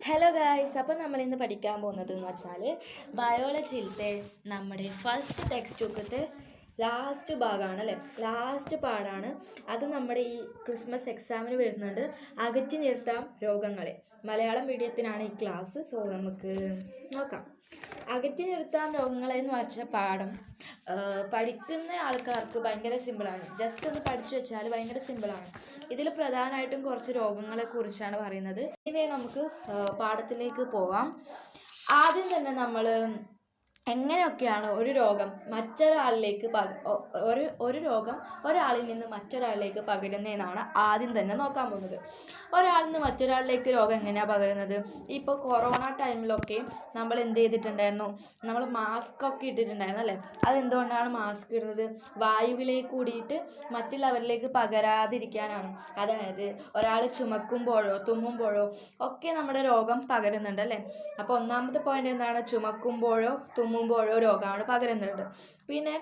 Hello guys അപ്പോൾ നമ്മൾ ഇന്ന് പഠിക്കാൻ പോകുന്നത് എന്ന് വെച്ചാൽ ബയോളജിയിലത്തെ നമ്മുടെ ഫസ്റ്റ് ടെക്സ്റ്റ് ബുക്കത്തെ ലാസ്റ്റ് ഭാഗമാണ് അല്ലേ? ലാസ്റ്റ് പാടാണ്. അത് നമ്മുടെ ഈ ക്രിസ്മസ് എക്സാമിന് വരുന്നുണ്ട്. അകറ്റി നിർത്താം രോഗങ്ങളെ. മലയാളം മീഡിയത്തിനാണ് ഈ ക്ലാസ് സോ നമുക്ക് നോക്കാം. അകറ്റി നിർത്താം രോഗങ്ങളെ എന്ന് വെച്ച പാഠം പഠിക്കുന്ന ആൾക്കാർക്ക് ഭയങ്കര സിമ്പിളാണ് ജസ്റ്റ് ഒന്ന് പഠിച്ചു വെച്ചാൽ ഭയങ്കര സിമ്പിളാണ് ഇതിൽ പ്രധാനമായിട്ടും കുറച്ച് രോഗങ്ങളെ കുറിച്ചാണ് പറയുന്നത്. ഇനി നമുക്ക് പാഠത്തിലേക്ക് പോവാം. ആദ്യം തന്നെ നമ്മൾ എങ്ങനെയൊക്കെയാണ് ഒരു രോഗം മറ്റൊരാളിലേക്ക് പക ഒരു ഒരു രോഗം ഒരാളിൽ നിന്ന് മറ്റൊരാളിലേക്ക് പകരുന്നതെന്നാണ് ആദ്യം തന്നെ നോക്കാൻ പോകുന്നത്. ഒരാളിൽ നിന്ന് മറ്റൊരാളിലേക്ക് രോഗം എങ്ങനെയാണ് പകരുന്നത്? ഇപ്പോൾ കൊറോണ ടൈമിലൊക്കെ നമ്മൾ എന്ത് ചെയ്തിട്ടുണ്ടായിരുന്നു? നമ്മൾ മാസ്ക് ഒക്കെ ഇട്ടിട്ടുണ്ടായിരുന്നു അല്ലേ? അതെന്തുകൊണ്ടാണ് മാസ്ക് ഇടുന്നത്? വായുവിലേക്ക് കൂടിയിട്ട് മറ്റുള്ളവരിലേക്ക് പകരാതിരിക്കാനാണ്. അതായത് ഒരാൾ ചുമക്കുമ്പോഴോ തുമ്മുമ്പോഴോ ഒക്കെ നമ്മുടെ രോഗം പകരുന്നുണ്ട് അല്ലേ? അപ്പോൾ ഒന്നാമത്തെ പോയിന്റ് എന്താണ്? ചുമക്കുമ്പോഴോ തുമ്മുമ്പോഴോ രോഗമാണ് പകരുന്നുണ്ട്. പിന്നെ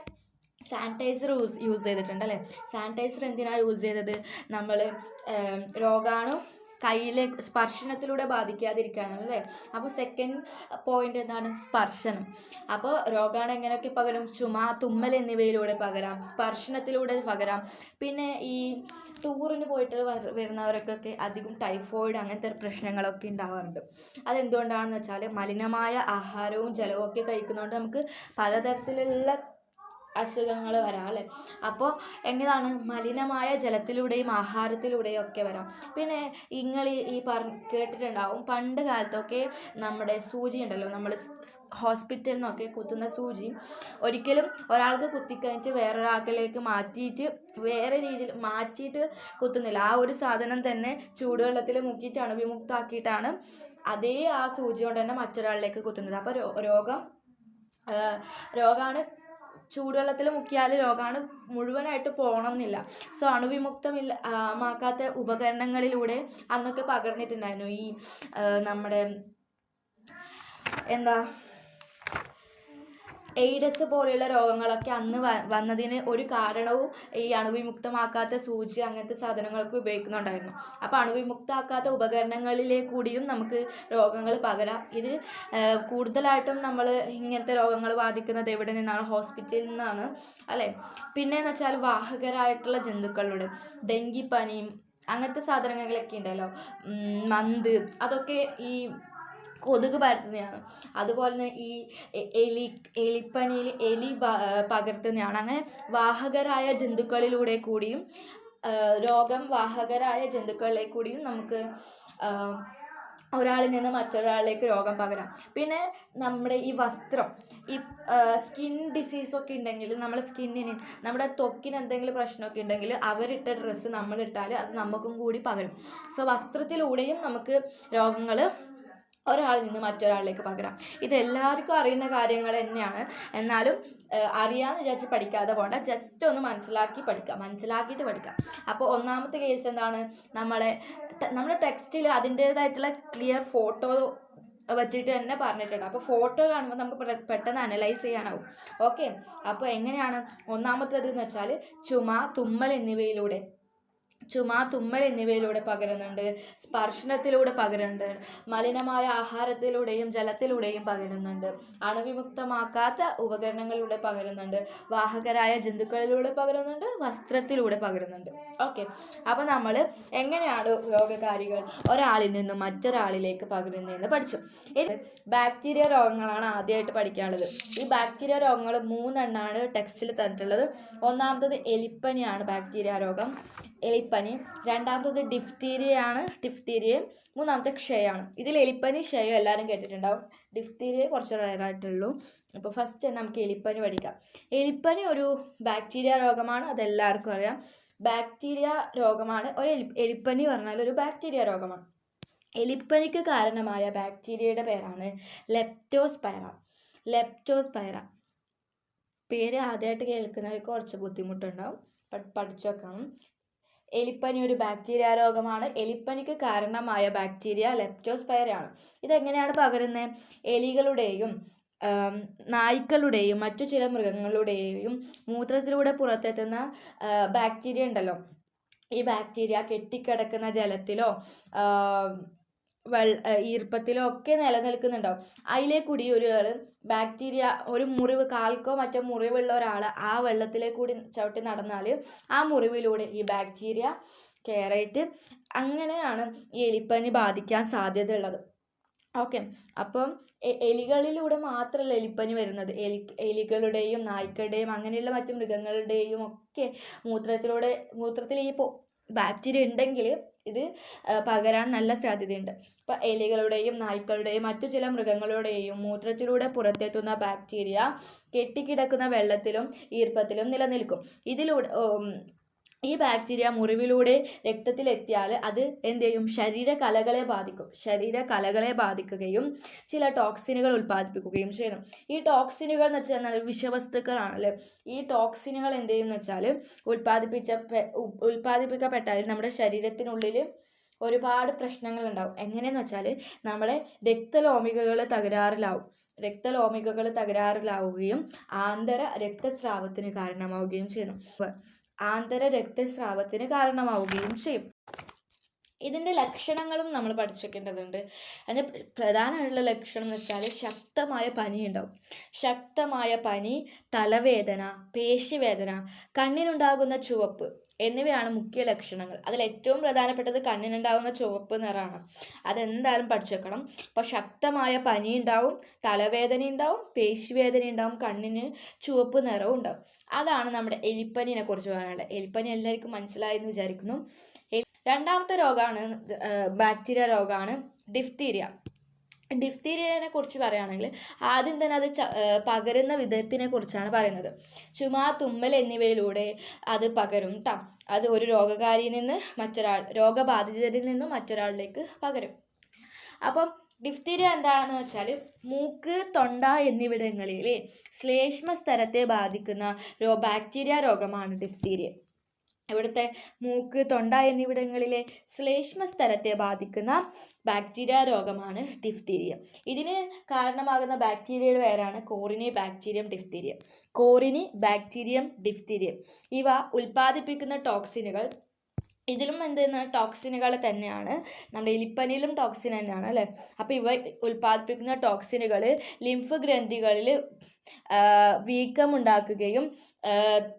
സാനിറ്റൈസർ യൂസ് യൂസ് ചെയ്തിട്ടുണ്ട് അല്ലേ സാനിറ്റൈസർ എന്തിനാണ് യൂസ് ചെയ്തത് നമ്മൾ രോഗാണു കയ്യിലെ സ്പർശനത്തിലൂടെ ബാധിക്കാതിരിക്കാനാണ് അല്ലേ? അപ്പോൾ സെക്കൻഡ് പോയിന്റ് എന്താണ്? സ്പർശനം. അപ്പോൾ രോഗാണു എങ്ങനെയൊക്കെ പകരും? ചുമ തുമ്മൽ എന്നിവയിലൂടെ പകരാം. സ്പർശനത്തിലൂടെ പകരാം. പിന്നെ ഈ ടൂറിന് പോയിട്ട് വര- വരുന്നവർക്കൊക്കെ അധികം ടൈഫോയിഡ് അങ്ങനത്തെ പ്രശ്നങ്ങളൊക്കെ ഉണ്ടാവാറുണ്ട്. അതെന്തുകൊണ്ടാണെന്ന് വെച്ചാൽ മലിനമായ ആഹാരവും ജലവും ഒക്കെ കഴിക്കുന്നതുകൊണ്ട് നമുക്ക് പലതരത്തിലുള്ള അസുഖങ്ങൾ വരാം അല്ലേ? അപ്പോൾ എങ്ങനെയാണ് മലിനമായ ജലത്തിലൂടെയും ആഹാരത്തിലൂടെയും ഒക്കെ വരാം. പിന്നെ നിങ്ങൾ ഈ പറഞ്ഞ് കേട്ടിട്ടുണ്ടാവും. പണ്ട് കാലത്തൊക്കെ നമ്മുടെ സൂചി ഉണ്ടല്ലോ. നമ്മൾ ഹോസ്പിറ്റലിൽ നിന്നൊക്കെ കുത്തുന്ന സൂചി ഒരിക്കലും ഒരാൾക്ക് കുത്തിക്കഴിഞ്ഞിട്ട് വേറൊരാൾക്കിലേക്ക് മാറ്റിയിട്ട് വേറെ രീതിയിൽ മാറ്റിയിട്ട് കുത്തുന്നില്ല. ആ ഒരു സാധനം തന്നെ ചൂടുവെള്ളത്തിൽ മുക്കിയിട്ട് അണുവിമുക്താക്കിയിട്ടാണ് അതേ ആ സൂചി കൊണ്ട് തന്നെ മറ്റൊരാളിലേക്ക് കുത്തുന്നത്. അപ്പോൾ രോഗം രോഗമാണ് ചൂടുവെള്ളത്തിൽ മുക്കിയാൽ രോഗാണു മുഴുവനായിട്ട് പോകണം എന്നില്ല സോ അണുവിമുക്തമില്ല മാക്കാത്ത ഉപകരണങ്ങളിലൂടെ അന്നൊക്കെ പകർന്നിട്ടുണ്ടായിരുന്നു. ഈ നമ്മുടെ എന്താ എയ്ഡസ് പോലെയുള്ള രോഗങ്ങളൊക്കെ അന്ന് വന്നതിന് ഒരു കാരണവും ഈ അണുവിമുക്തമാക്കാത്ത സൂചി അങ്ങനത്തെ സാധനങ്ങൾക്ക് ഉപയോഗിക്കുന്നുണ്ടായിരുന്നു. അപ്പോൾ അണുവിമുക്തമാക്കാത്ത ഉപകരണങ്ങളിലെ കൂടിയും നമുക്ക് രോഗങ്ങൾ പകരാം. ഇത് കൂടുതലായിട്ടും നമ്മൾ ഇങ്ങനത്തെ രോഗങ്ങൾ ബാധിക്കുന്നത് എവിടെ നിന്നാണ്? ഹോസ്പിറ്റലിൽ നിന്നാണ് അല്ലേ? പിന്നെയെന്ന് വെച്ചാൽ വാഹകരായിട്ടുള്ള ജന്തുക്കളുടെ ഡെങ്കിപ്പനിയും അങ്ങനത്തെ സാധനങ്ങളൊക്കെ ഉണ്ടല്ലോ. മന്ത് അതൊക്കെ ഈ കൊതുക് പരത്തുന്നതാണ് അതുപോലെ തന്നെ ഈ എലി എലിപ്പനിയിൽ എലി പകർത്തുന്നതാണ്. അങ്ങനെ വാഹകരായ ജന്തുക്കളിലൂടെ കൂടിയും രോഗം വാഹകരായ ജന്തുക്കളിലെ കൂടിയും നമുക്ക് ഒരാളിൽ നിന്ന് മറ്റൊരാളിലേക്ക് രോഗം പകരാം. പിന്നെ നമ്മുടെ ഈ വസ്ത്രം ഈ സ്കിൻ ഡിസീസൊക്കെ ഉണ്ടെങ്കിൽ നമ്മുടെ സ്കിന്നിന് നമ്മുടെ ത്വക്കിന് എന്തെങ്കിലും പ്രശ്നമൊക്കെ ഉണ്ടെങ്കിൽ അവരിട്ട ഡ്രസ്സ് നമ്മളിട്ടാൽ അത് നമുക്കും കൂടി പകരും. സോ വസ്ത്രത്തിലൂടെയും നമുക്ക് രോഗങ്ങൾ ഒരാളിൽ നിന്ന് മറ്റൊരാളിലേക്ക് പകരാം. ഇത് എല്ലാവർക്കും അറിയുന്ന കാര്യങ്ങൾ തന്നെയാണ്. എന്നാലും അറിയാമെന്ന് വിചാരിച്ച് പഠിക്കാതെ പോകണ്ട ജസ്റ്റ് ഒന്ന് മനസ്സിലാക്കി പഠിക്കുക മനസ്സിലാക്കിയിട്ട് പഠിക്കുക അപ്പോൾ ഒന്നാമത്തെ കേസ് എന്താണ്? നമ്മളെ നമ്മുടെ ടെക്സ്റ്റിൽ അതിന്റേതായിട്ടുള്ള ക്ലിയർ ഫോട്ടോ വെച്ചിട്ട് തന്നെ പറഞ്ഞിട്ടുണ്ട്. അപ്പോൾ ഫോട്ടോ കാണുമ്പോൾ നമുക്ക് പെട്ടെന്ന് അനലൈസ് ചെയ്യാനാവും. ഓക്കെ അപ്പോൾ എങ്ങനെയാണ്? ഒന്നാമത്തേത് എന്ന് വെച്ചാൽ ചുമ തുമ്മൽ എന്നിവയിലൂടെ. ചുമ തുമ്മൽ എന്നിവയിലൂടെ പകരുന്നുണ്ട്. സ്പർശനത്തിലൂടെ പകരുന്നുണ്ട്. മലിനമായ ആഹാരത്തിലൂടെയും ജലത്തിലൂടെയും പകരുന്നുണ്ട്. അണുവിമുക്തമാക്കാത്ത ഉപകരണങ്ങളിലൂടെ പകരുന്നുണ്ട്. വാഹകരായ ജന്തുക്കളിലൂടെ പകരുന്നുണ്ട്. വസ്ത്രത്തിലൂടെ പകരുന്നുണ്ട്. ഓക്കെ. അപ്പോൾ നമ്മൾ എങ്ങനെയാണ് രോഗകാരികൾ ഒരാളിൽ നിന്ന് മറ്റൊരാളിലേക്ക് പകരുന്നതെന്ന് പഠിച്ചു. ഇത് ബാക്ടീരിയ രോഗങ്ങളാണ് ആദ്യമായിട്ട് പഠിക്കാനുള്ളത്. ഈ ബാക്ടീരിയ രോഗങ്ങൾ മൂന്നെണ്ണാണ് ടെക്സ്റ്റിൽ തന്നിട്ടുള്ളത്. ഒന്നാമത്തത് എലിപ്പനിയാണ് ബാക്ടീരിയ രോഗം. എലിപ്പനി രണ്ടാമത്തത് ഡിഫ്തീരിയയാണ് ഡിഫ്തീരിയയും മൂന്നാമത്തെ ക്ഷയമാണ്. ഇതിൽ എലിപ്പനി ക്ഷയം എല്ലാവരും കേട്ടിട്ടുണ്ടാവും. ഡിഫ്തീരിയ കുറച്ച് റയറായിട്ടുള്ളൂ അപ്പോൾ ഫസ്റ്റ് തന്നെ നമുക്ക് എലിപ്പനി പഠിക്കാം. എലിപ്പനി ഒരു ബാക്ടീരിയ രോഗമാണ്. അതെല്ലാവർക്കും അറിയാം. ബാക്ടീരിയ രോഗമാണ്. ഒരു എലി എലിപ്പനി പറഞ്ഞാൽ ഒരു ബാക്ടീരിയ രോഗമാണ്. എലിപ്പനിക്ക് കാരണമായ ബാക്ടീരിയയുടെ പേരാണ് ലെപ്റ്റോസ്പൈറ ലെപ്റ്റോസ്പൈറ പേര് ആദ്യമായിട്ട് കേൾക്കുന്നവർക്ക് കുറച്ച് ബുദ്ധിമുട്ടുണ്ടാവും. പഠിച്ചു വെക്കണം. എലിപ്പനി ഒരു ബാക്ടീരിയ രോഗമാണ്. എലിപ്പനിക്ക് കാരണമായ ബാക്ടീരിയ ലെപ്റ്റോസ്പൈറയാണ് ഇതെങ്ങനെയാണ് പകരുന്നത് എലികളുടെയും നായ്ക്കളുടെയും മറ്റു ചില മൃഗങ്ങളുടെയും മൂത്രത്തിലൂടെ പുറത്തെത്തുന്ന ബാക്ടീരിയ ഉണ്ടല്ലോ. ഈ ബാക്ടീരിയ കെട്ടിക്കിടക്കുന്ന ജലത്തിലോ വെൾ ഈർപ്പത്തിലോ ഒക്കെ നിലനിൽക്കുന്നുണ്ടാവും അതിലെ കൂടി ബാക്ടീരിയ ഒരു മുറിവ് കാൽക്കോ മറ്റോ മുറിവുള്ള ഒരാൾ ആ വെള്ളത്തിലെ കൂടി ചവിട്ടി നടന്നാൽ ആ മുറിവിലൂടെ ഈ ബാക്ടീരിയ കയറിയിട്ട് അങ്ങനെയാണ് ഈ എലിപ്പനി ബാധിക്കാൻ സാധ്യതയുള്ളത്. ഓക്കെ. അപ്പം എലികളിലൂടെ മാത്രമല്ല എലിപ്പനി വരുന്നത്. എലി എലികളുടെയും നായ്ക്കളുടെയും അങ്ങനെയുള്ള മറ്റു മൃഗങ്ങളുടെയും ഒക്കെ മൂത്രത്തിലൂടെ മൂത്രത്തിൽ ഈ ബാക്ടീരിയ ഉണ്ടെങ്കിൽ ഇത് പകരാൻ നല്ല സാധ്യതയുണ്ട്. അപ്പോൾ എലികളുടെയും നായ്ക്കളുടെയും മറ്റു ചില മൃഗങ്ങളുടെയും മൂത്രത്തിലൂടെ പുറത്തെത്തുന്ന ബാക്ടീരിയ കെട്ടിക്കിടക്കുന്ന വെള്ളത്തിലും ഈർപ്പത്തിലും നിലനിൽക്കും. ഇതിലൂടെ ഈ ബാക്ടീരിയ മുറിവിലൂടെ രക്തത്തിലെത്തിയാൽ അത് എന്ത് ചെയ്യും? ശരീരകലകളെ ബാധിക്കും. ശരീരകലകളെ ബാധിക്കുകയും ചില ടോക്സിനുകൾ ഉൽപ്പാദിപ്പിക്കുകയും ചെയ്യണം ഈ ടോക്സിനുകൾ എന്ന് വെച്ചാൽ വിഷവസ്തുക്കളാണല്ലേ? ഈ ടോക്സിനുകൾ എന്ത് ചെയ്യും എന്ന് വെച്ചാൽ ഉൽപ്പാദിപ്പിച്ച ഉൽപ്പാദിപ്പിക്കപ്പെട്ടാൽ നമ്മുടെ ശരീരത്തിനുള്ളിൽ ഒരുപാട് പ്രശ്നങ്ങൾ ഉണ്ടാവും. എങ്ങനെയെന്ന് വെച്ചാൽ നമ്മുടെ രക്തലോമികകൾ തകരാറിലാവും. രക്തലോമികകൾ തകരാറിലാവുകയും ആന്തര രക്തസ്രാവത്തിന് കാരണമാവുകയും ചെയ്യുന്നു. ആന്തര രക്തസ്രാവത്തിന് കാരണമാവുകയും ചെയ്യും. ഇതിന്റെ ലക്ഷണങ്ങളും നമ്മൾ പഠിച്ചേക്കേണ്ടതുണ്ട്. അതിന്റെ പ്രധാനമായിട്ടുള്ള ലക്ഷണം എന്ന് വെച്ചാൽ ശക്തമായ പനി ഉണ്ടാവും ശക്തമായ പനി തലവേദന പേശിവേദന കണ്ണിനുണ്ടാകുന്ന ചുവപ്പ് എന്നിവയാണ് മുഖ്യ ലക്ഷണങ്ങൾ. അതിൽ ഏറ്റവും പ്രധാനപ്പെട്ടത് കണ്ണിനുണ്ടാകുന്ന ചുവപ്പ് നിറമാണ്. അതെന്തായാലും പഠിച്ചു വെക്കണം. അപ്പോൾ ശക്തമായ പനി ഉണ്ടാവും തലവേദന ഉണ്ടാവും പേശിവേദന ഉണ്ടാവും കണ്ണിന് ചുവപ്പ് നിറവും ഉണ്ടാവും. അതാണ് നമ്മുടെ എലിപ്പനിനെ കുറിച്ച് പറയാനുള്ളത്. എലിപ്പനി എല്ലാവർക്കും മനസ്സിലായെന്ന് വിചാരിക്കുന്നു. രണ്ടാമത്തെ രോഗമാണ് ബാക്ടീരിയ രോഗമാണ് ഡിഫ്തീരിയ. ഡിഫ്തീരിയനെ കുറിച്ച് പറയുകയാണെങ്കിൽ ആദ്യം തന്നെ അത് പകരുന്ന വിധത്തിനെ കുറിച്ചാണ് പറയുന്നത്. ചുമ തുമ്മൽ എന്നിവയിലൂടെ അത് പകരും ട്ടാ. അത് ഒരു രോഗകാരിയിൽ നിന്ന് മറ്റൊരാൾ രോഗബാധിതരിൽ നിന്ന് മറ്റൊരാളിലേക്ക് പകരും. അപ്പം ഡിഫ്തീരിയ എന്താണെന്ന് വെച്ചാൽ മൂക്ക് തൊണ്ട എന്നിവിടങ്ങളിലെ ശ്ലേഷ്മ സ്ഥലത്തെ ബാധിക്കുന്ന ബാക്ടീരിയ രോഗമാണ് ഡിഫ്തീരിയ ഇവിടുത്തെ മൂക്ക് തൊണ്ട എന്നിവിടങ്ങളിലെ ശ്ലേഷ്മ സ്ഥലത്തെ ബാധിക്കുന്ന ബാക്ടീരിയ രോഗമാണ് ഡിഫ്തീരിയ ഇതിന് കാരണമാകുന്ന ബാക്ടീരിയയുടെ പേരാണ് corynebacterium diphtheriae corynebacterium diphtheriae ഇവ ഉൽപ്പാദിപ്പിക്കുന്ന ടോക്സിനുകൾ ഇതിലും എന്തെന്ന് ടോക്സിനുകൾ തന്നെയാണ്. നമ്മുടെ എലിപ്പനിയിലും ടോക്സിൻ തന്നെയാണ് അല്ലേ? അപ്പോൾ ഇവ ഉൽപ്പാദിപ്പിക്കുന്ന ടോക്സിനുകൾ ലിംഫ് ഗ്രന്ഥികളിൽ വീക്കം ഉണ്ടാക്കുകയും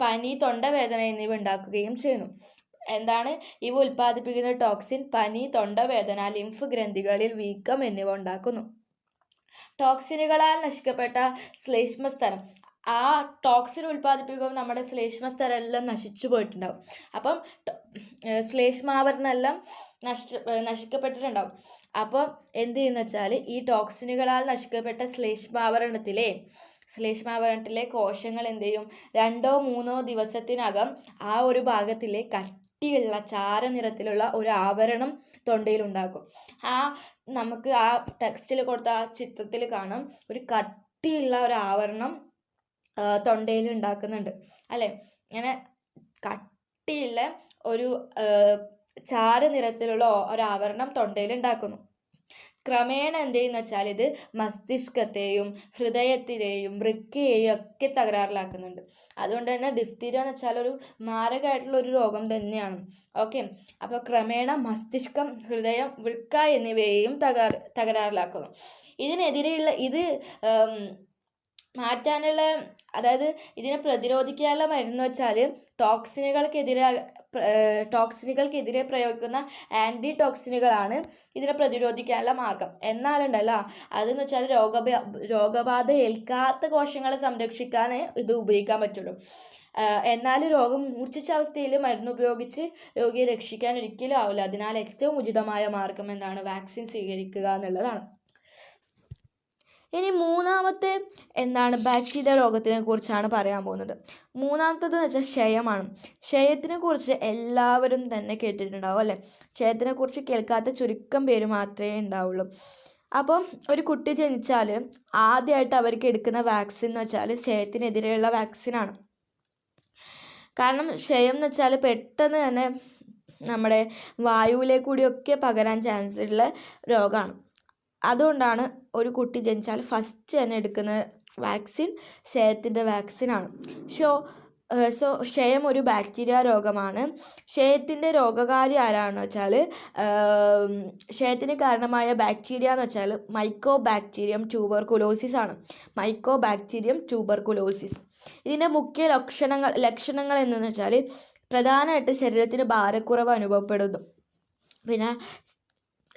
പനി തൊണ്ടവേദന എന്നിവ ഉണ്ടാക്കുകയും ചെയ്യുന്നു. എന്താണ്? ഇവ ഉൽപ്പാദിപ്പിക്കുന്ന ടോക്സിൻ പനി തൊണ്ടവേദന ലിംഫ് ഗ്രന്ഥികളിൽ വീക്കം എന്നിവ ഉണ്ടാക്കുന്നു. ടോക്സിനുകളാൽ നശിക്കപ്പെട്ട ശ്ലേഷ്മസ്ഥലം ആ ടോക്സിൻ ഉൽപ്പാദിപ്പിക്കുമ്പോൾ നമ്മുടെ ശ്ലേഷ്മസ്ഥലം എല്ലാം നശിച്ചു പോയിട്ടുണ്ടാവും. അപ്പം ശ്ലേഷ്മാവരണമെല്ലാം നശി നശിക്കപ്പെട്ടിട്ടുണ്ടാവും. അപ്പോൾ എന്ത് ചെയ്യുന്നു വെച്ചാൽ ഈ ടോക്സിനുകളാൽ നശിക്കപ്പെട്ട ശ്ലേഷ്മാവരണത്തിലെ ശ്ലേഷ്മാവരണത്തിലെ കോശങ്ങൾ എന്ത് ചെയ്യും രണ്ടോ മൂന്നോ ദിവസത്തിനകം ആ ഒരു ഭാഗത്തിലെ കട്ടിയുള്ള ചാരനിറത്തിലുള്ള ഒരു ആവരണം തൊണ്ടയിലുണ്ടാക്കും. ആ നമുക്ക് ആ ടെക്സ്റ്റിൽ കൊടുത്ത ആ ചിത്രത്തിൽ കാണാം. ഒരു കട്ടിയുള്ള ഒരു ആവരണം തൊണ്ടയിൽ ഉണ്ടാക്കുന്നുണ്ട്. അല്ലേ? ഇങ്ങനെ കട്ടിയുള്ള ഒരു ചാര നിറത്തിലുള്ള ഒരു ആവരണം തൊണ്ടയിൽ ഉണ്ടാക്കുന്നു. ക്രമേണ എന്ത് ചെയ്യുന്ന വെച്ചാൽ ഇത് മസ്തിഷ്കത്തെയും ഹൃദയത്തിലെയും വൃക്കയെയും ഒക്കെ തകരാറിലാക്കുന്നുണ്ട്. അതുകൊണ്ട് തന്നെ ഡിഫ്തീരിയ എന്ന് വെച്ചാൽ ഒരു മാരകമായിട്ടുള്ള ഒരു രോഗം തന്നെയാണ്. ഓക്കെ അപ്പോൾ ക്രമേണ മസ്തിഷ്കം ഹൃദയം വൃക്ക എന്നിവയെയും തകർ തകരാറിലാക്കുന്നു. ഇതിനെതിരെയുള്ള ഇത് മാറ്റാനുള്ള അതായത് ഇതിനെ പ്രതിരോധിക്കാനുള്ള മരുന്ന് വെച്ചാൽ ടോക്സിനുകൾക്കെതിരെ ടോക്സിനുകൾക്കെതിരെ പ്രയോഗിക്കുന്ന ആന്റി ടോക്സിനുകളാണ് ഇതിനെ പ്രതിരോധിക്കാനുള്ള മാർഗം. എന്നാലുണ്ടല്ലോ അതെന്ന് വെച്ചാൽ രോഗബാ രോഗബാധ ഏൽക്കാത്ത കോശങ്ങളെ സംരക്ഷിക്കാൻ ഇത് ഉപയോഗിക്കാൻ പറ്റുള്ളൂ. എന്നാൽ രോഗം മൂർച്ഛിച്ച അവസ്ഥയിൽ മരുന്ന് ഉപയോഗിച്ച് രോഗിയെ രക്ഷിക്കാൻ ഒരിക്കലും ആവില്ല. അതിനാൽ ഏറ്റവും ഉചിതമായ മാർഗം എന്താണ്? വാക്സിൻ സ്വീകരിക്കുക എന്നുള്ളതാണ്. ഇനി മൂന്നാമത്തെ എന്താണ് ബാക്ടീരിയ രോഗത്തിനെ കുറിച്ചാണ് പറയാൻ പോകുന്നത്. മൂന്നാമത്തത് എന്ന് വെച്ചാൽ ക്ഷയമാണ്. ക്ഷയത്തിനെ കുറിച്ച് എല്ലാവരും തന്നെ കേട്ടിട്ടുണ്ടാവും അല്ലേ? ക്ഷയത്തിനെ കുറിച്ച് കേൾക്കാത്ത ചുരുക്കം പേര് മാത്രമേ ഉണ്ടാവുള്ളൂ. അപ്പം ഒരു കുട്ടി ജനിച്ചാൽ ആദ്യമായിട്ട് അവർക്ക് എടുക്കുന്ന വാക്സിൻ എന്ന് വെച്ചാൽ ക്ഷയത്തിനെതിരെയുള്ള വാക്സിനാണ് കാരണം ക്ഷയം എന്ന് വെച്ചാൽ പെട്ടെന്ന് തന്നെ നമ്മുടെ വായുവിലേക്കൂടിയൊക്കെ പകരാൻ ചാൻസ് ഉള്ള രോഗമാണ്. അതുകൊണ്ടാണ് ഒരു കുട്ടി ജനിച്ചാൽ ഫസ്റ്റ് തന്നെ എടുക്കുന്ന വാക്സിൻ ക്ഷയത്തിന്റെ വാക്സിനാണ് ഷോ സോ ക്ഷയം ഒരു ബാക്ടീരിയ രോഗമാണ്. ക്ഷയത്തിന്റെ രോഗകാരി ആരാണെന്ന് വെച്ചാൽ ക്ഷയത്തിന് കാരണമായ ബാക്ടീരിയ എന്ന് വെച്ചാൽ മൈക്കോ ബാക്ടീരിയം ട്യൂബർകുലോസിസ് ആണ്. മൈക്കോ ബാക്ടീരിയം ട്യൂബർകുലോസിസ് ഇതിന്റെ മുഖ്യ ലക്ഷണങ്ങൾ ലക്ഷണങ്ങൾ എന്തെന്ന് വെച്ചാൽ പ്രധാനമായിട്ട് ശരീരത്തിന് ഭാരക്കുറവ് അനുഭവപ്പെടുന്നു. പിന്നെ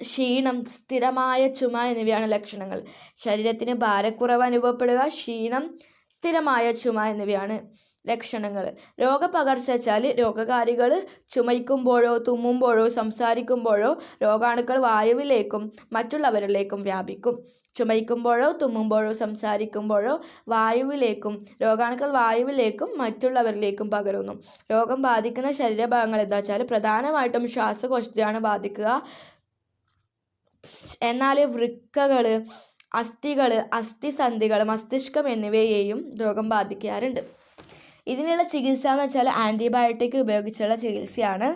ക്ഷീണം സ്ഥിരമായ ചുമ എന്നിവയാണ് ലക്ഷണങ്ങൾ. ശരീരത്തിന് ഭാരക്കുറവ് അനുഭവപ്പെടുക ക്ഷീണം സ്ഥിരമായ ചുമ എന്നിവയാണ് ലക്ഷണങ്ങൾ. രോഗപകർച്ച വെച്ചാൽ രോഗകാരികൾ ചുമയ്ക്കുമ്പോഴോ തുമ്മുമ്പോഴോ സംസാരിക്കുമ്പോഴോ രോഗാണുക്കൾ വായുവിലേക്കും മറ്റുള്ളവരിലേക്കും വ്യാപിക്കും. ചുമയ്ക്കുമ്പോഴോ തുമ്മുമ്പോഴോ സംസാരിക്കുമ്പോഴോ വായുവിലേക്കും രോഗാണുക്കൾ വായുവിലേക്കും മറ്റുള്ളവരിലേക്കും പകരുന്നു. രോഗം ബാധിക്കുന്ന ശരീരഭാഗങ്ങൾ എന്താ വെച്ചാൽ പ്രധാനമായിട്ടും ശ്വാസകോശത്തെയാണ് ബാധിക്കുക. എന്നാൽ വൃക്കകൾ അസ്ഥികൾ അസ്ഥിസന്ധികൾ മസ്തിഷ്കം എന്നിവയെയും രോഗം ബാധിക്കാറുണ്ട്. ഇതിനുള്ള ചികിത്സ എന്ന് വെച്ചാൽ ആന്റിബയോട്ടിക് ഉപയോഗിച്ചുള്ള ചികിത്സയാണ്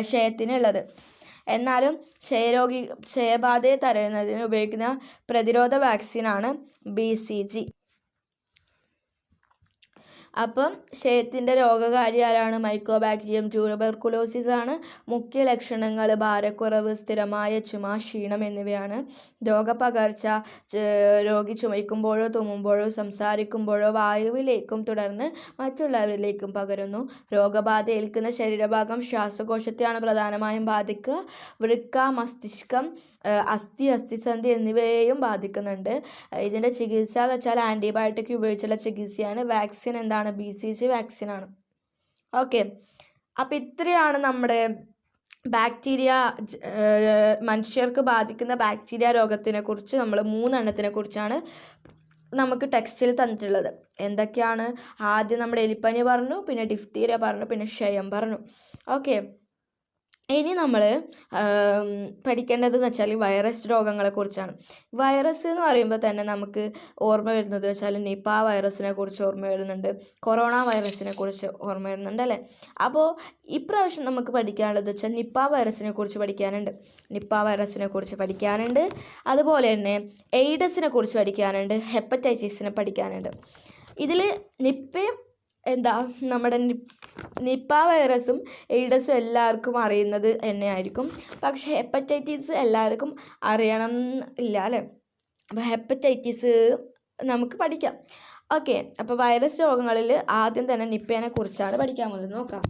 ക്ഷയത്തിനുള്ളത്. എന്നാലും ക്ഷയരോഗി ക്ഷയബാധയെ തടയുന്നതിന് ഉപയോഗിക്കുന്ന പ്രതിരോധ വാക്സിനാണ് ബി സി ജി. അപ്പം ക്ഷയത്തിന്റെ രോഗകാരി ആരാണ്? മൈക്കോബാക്ടീരിയം ട്യൂബർകുലോസിസ് ആണ്. മുഖ്യ ലക്ഷണങ്ങൾ ഭാരക്കുറവ് സ്ഥിരമായ ചുമ ക്ഷീണം എന്നിവയാണ്. രോഗപകർച്ച രോഗി ചുമയ്ക്കുമ്പോഴോ തുമ്മുമ്പോഴോ സംസാരിക്കുമ്പോഴോ വായുവിലേക്കും തുടർന്ന് മറ്റുള്ളവരിലേക്കും പകരുന്നു. രോഗബാധ ഏൽക്കുന്ന ശരീരഭാഗം ശ്വാസകോശത്തെയാണ് പ്രധാനമായും ബാധിക്കുക. വൃക്ക മസ്തിഷ്കം അസ്ഥി അസ്ഥിസന്ധി എന്നിവയെയും ബാധിക്കുന്നുണ്ട്. ഇതിന്റെ ചികിത്സ എന്ന് വെച്ചാൽ ആന്റിബയോട്ടിക് ഉപയോഗിച്ചുള്ള ചികിത്സയാണ്. വാക്സിൻ എന്താണ്? ബി സി ജി വാക്സിനാണ് ഓക്കെ. അപ്പോൾ ഇത്രയാണ് നമ്മുടെ ബാക്ടീരിയ മനുഷ്യർക്ക് ബാധിക്കുന്ന ബാക്ടീരിയ രോഗത്തിനെ കുറിച്ച് നമ്മൾ മൂന്നെണ്ണത്തിനെ കുറിച്ചാണ് നമുക്ക് ടെക്സ്റ്റിൽ തന്നിട്ടുള്ളത്. എന്തൊക്കെയാണ്? ആദ്യം നമ്മുടെ എലിപ്പനി പറഞ്ഞു പിന്നെ ഡിഫ്തീരിയ പറഞ്ഞു പിന്നെ ക്ഷയം പറഞ്ഞു. ഓക്കെ. ഇനി നമ്മൾ പഠിക്കേണ്ടതെന്ന് വെച്ചാൽ വൈറസ് രോഗങ്ങളെക്കുറിച്ചാണ്. വൈറസ് എന്ന് പറയുമ്പോൾ തന്നെ നമുക്ക് ഓർമ്മ വരുന്നത് വെച്ചാൽ നിപ വൈറസിനെ കുറിച്ച് ഓർമ്മ വരുന്നുണ്ട്. കൊറോണ വൈറസിനെ കുറിച്ച് ഓർമ്മ വരുന്നുണ്ട് അല്ലേ? അപ്പോൾ ഇപ്രാവശ്യം നമുക്ക് പഠിക്കാനുള്ളത് വെച്ചാൽ നിപ്പ വൈറസിനെ കുറിച്ച് പഠിക്കാനുണ്ട്. നിപ്പ വൈറസിനെ കുറിച്ച് പഠിക്കാനുണ്ട്. അതുപോലെ തന്നെ എയ്ഡസിനെ കുറിച്ച് പഠിക്കാനുണ്ട്. ഹെപ്പറ്റൈറ്റിസിനെ പഠിക്കാനുണ്ട്. ഇതിൽ നിപ്പയും എന്താ നമ്മുടെ നിപ്പ വൈറസും എയ്ഡസും എല്ലാവർക്കും അറിയുന്നത് തന്നെയായിരിക്കും. പക്ഷേ ഹെപ്പറ്റൈറ്റിസ് എല്ലാവർക്കും അറിയണം ഇല്ല അല്ലേ? അപ്പോൾ ഹെപ്പറ്റൈറ്റിസ് നമുക്ക് പഠിക്കാം. ഓക്കെ അപ്പോൾ വൈറസ് രോഗങ്ങളിൽ ആദ്യം തന്നെ നിപ്പേനെ കുറിച്ചാണ് പഠിക്കാൻ പോകുന്നത്. നോക്കാം.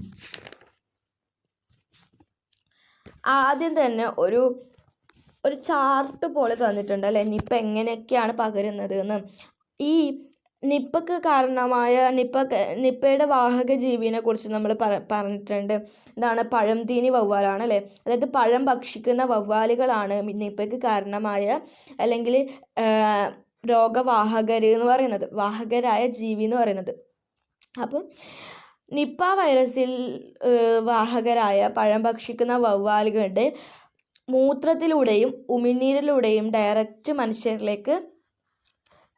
ആദ്യം തന്നെ ഒരു ഒരു ചാർട്ട് പോലെ തന്നിട്ടുണ്ട് അല്ലേ? നിപ്പ എങ്ങനെയൊക്കെയാണ് പകരുന്നത് എന്ന്. ഈ നിപ്പക്ക് കാരണമായ നിപ്പ നിപ്പയുടെ വാഹക ജീവിനെ കുറിച്ച് നമ്മൾ പറ പറഞ്ഞിട്ടുണ്ട്. എന്താണ് പഴംതീനി വവ്വാലാണ് അല്ലേ? അതായത് പഴം ഭക്ഷിക്കുന്ന വവ്വാലുകളാണ് നിപ്പയ്ക്ക് കാരണമായ അല്ലെങ്കിൽ രോഗവാഹകർ എന്ന് പറയുന്നത്. വാഹകരായ ജീവി എന്ന് പറയുന്നത്. അപ്പം നിപ്പ വൈറസിൽ വാഹകരായ പഴം ഭക്ഷിക്കുന്ന വവ്വാലുകളുടെ മൂത്രത്തിലൂടെയും ഉമിനീരിലൂടെയും ഡയറക്റ്റ് മനുഷ്യരിലേക്ക്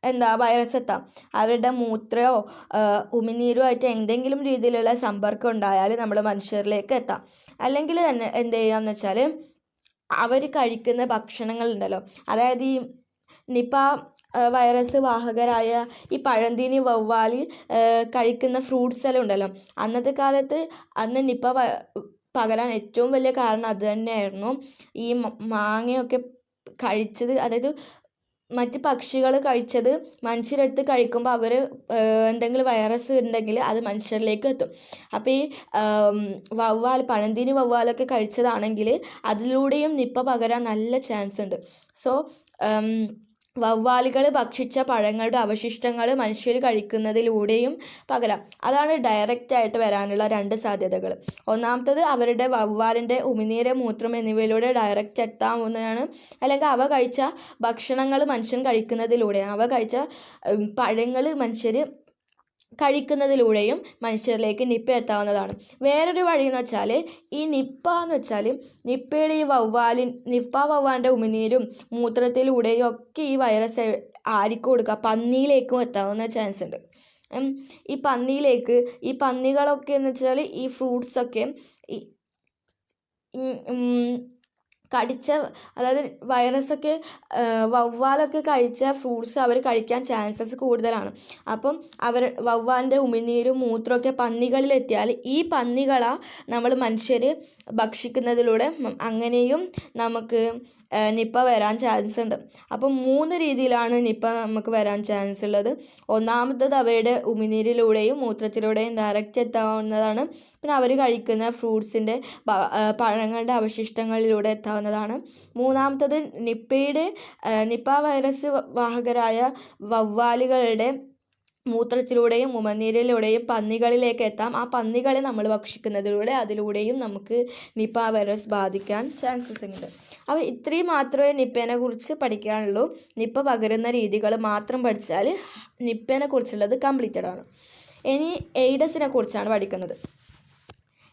എന്താ വൈറസ് എത്താം. അവരുടെ മൂത്രമോ ഉമിനീരോ ആയിട്ട് എന്തെങ്കിലും രീതിയിലുള്ള സമ്പർക്കം ഉണ്ടായാൽ നമ്മൾ മനുഷ്യരിലേക്ക് എത്താം. അല്ലെങ്കിൽ തന്നെ എന്ത് ചെയ്യാമെന്ന് വെച്ചാൽ അവർ കഴിക്കുന്ന ഭക്ഷണങ്ങളുണ്ടല്ലോ അതായത് ഈ നിപ്പ വൈറസ് വാഹകരായ ഈ പഴന്തീനി വവ്വാലി കഴിക്കുന്ന ഫ്രൂട്ട്സ് എല്ലാം ഉണ്ടല്ലോ. അന്നത്തെ കാലത്ത് അന്ന് നിപ്പ പകരാൻ ഏറ്റവും വലിയ കാരണം അത് തന്നെയായിരുന്നു. ഈ മാങ്ങയൊക്കെ കഴിച്ചത് അതായത് മറ്റ് പക്ഷികൾ കഴിച്ചത് മനുഷ്യരെടുത്ത് കഴിക്കുമ്പോൾ അവർ എന്തെങ്കിലും വൈറസ് ഉണ്ടെങ്കിൽ അത് മനുഷ്യരിലേക്ക് എത്തും. അപ്പോൾ ഈ വവ്വാൽ പഴന്തീനി വവ്വാലൊക്കെ കഴിച്ചതാണെങ്കിൽ അതിലൂടെയും നിപ്പ പകരാൻ നല്ല ചാൻസ് ഉണ്ട്. സോ വവ്വാലുകൾ ഭക്ഷിച്ച പഴങ്ങളുടെ അവശിഷ്ടങ്ങൾ മനുഷ്യർ കഴിക്കുന്നതിലൂടെയും പകരാം. അതാണ് ഡയറക്റ്റ് ആയിട്ട് വരാനുള്ള രണ്ട് സാധ്യതകൾ. ഒന്നാമത്തത് അവരുടെ വവ്വാലിന്റെ ഉമിനീര് മൂത്രം എന്നിവയിലൂടെ ഡയറക്റ്റ് എത്താവുന്നതാണ്. അല്ലെങ്കിൽ അവ കഴിച്ച ഭക്ഷണങ്ങൾ മനുഷ്യൻ കഴിക്കുന്നതിലൂടെ അവ കഴിച്ച പഴങ്ങൾ മനുഷ്യർ കഴിക്കുന്നതിലൂടെയും മനുഷ്യരിലേക്ക് നിപ്പ എത്താവുന്നതാണ്. വേറൊരു എന്ന് വെച്ചാൽ ഈ നിപ്പ എന്ന് വെച്ചാൽ നിപ്പയുടെ ഈ വവ്വാലിൻ നിപ്പ വവ്വാലിന്റെ ഉമിനീരും മൂത്രത്തിലൂടെയും ഒക്കെ ഈ വൈറസ് ആരിക്കും കൊടുക്കുക പന്നിയിലേക്കും എത്താവുന്ന ചാൻസ് ഉണ്ട്. ഈ പന്നിയിലേക്ക് ഈ പന്നികളൊക്കെ എന്ന് വെച്ചാൽ ഈ ഫ്രൂട്ട്സൊക്കെ ഈ കടിച്ച അതായത് വൈറസൊക്കെ വവ്വാലൊക്കെ കഴിച്ച ഫ്രൂട്ട്സ് അവർ കഴിക്കാൻ ചാൻസസ് കൂടുതലാണ്. അപ്പം അവർ വവ്വാലിന്റെ ഉമിനീരും മൂത്രമൊക്കെ പന്നികളിലെത്തിയാൽ ഈ പന്നികളാണ് നമ്മൾ മനുഷ്യർ ഭക്ഷിക്കുന്നതിലൂടെ അങ്ങനെയും നമുക്ക് നിപ്പ വരാൻ ചാൻസ് ഉണ്ട്. അപ്പം മൂന്ന് രീതിയിലാണ് നിപ്പ നമുക്ക് വരാൻ ചാൻസ് ഉള്ളത്. ഒന്നാമത്തത് അവരുടെ ഉമിനീരിലൂടെയും മൂത്രത്തിലൂടെയും ഡയറക്റ്റ് എത്താവുന്നതാണ്. പിന്നെ അവർ കഴിക്കുന്ന ഫ്രൂട്ട്സിന്റെ പഴങ്ങളുടെ അവശിഷ്ടങ്ങളിലൂടെ എത്താവുന്നതാണ്. മൂന്നാമത്തത് നിപ്പയുടെ നിപ്പ വൈറസ് വാഹകരായ വവ്വാലുകളുടെ മൂത്രത്തിലൂടെയും ഉമനീരിലൂടെയും പന്നികളിലേക്ക് എത്താം. ആ പന്നികളെ നമ്മൾ ഭക്ഷിക്കുന്നതിലൂടെ അതിലൂടെയും നമുക്ക് നിപ്പ വൈറസ് ബാധിക്കാൻ ചാൻസസ് ഉണ്ട്. അപ്പോൾ ഇത്രയും മാത്രമേ നിപ്പേനെ കുറിച്ച് പഠിക്കാനുള്ളൂ. നിപ്പ പകരുന്ന രീതികൾ മാത്രം പഠിച്ചാൽ നിപ്പേനെ കുറിച്ചുള്ളത് കംപ്ലീറ്റഡ് ആണ് ഇനി എയ്ഡസിനെ കുറിച്ചാണ് പഠിക്കുന്നത്.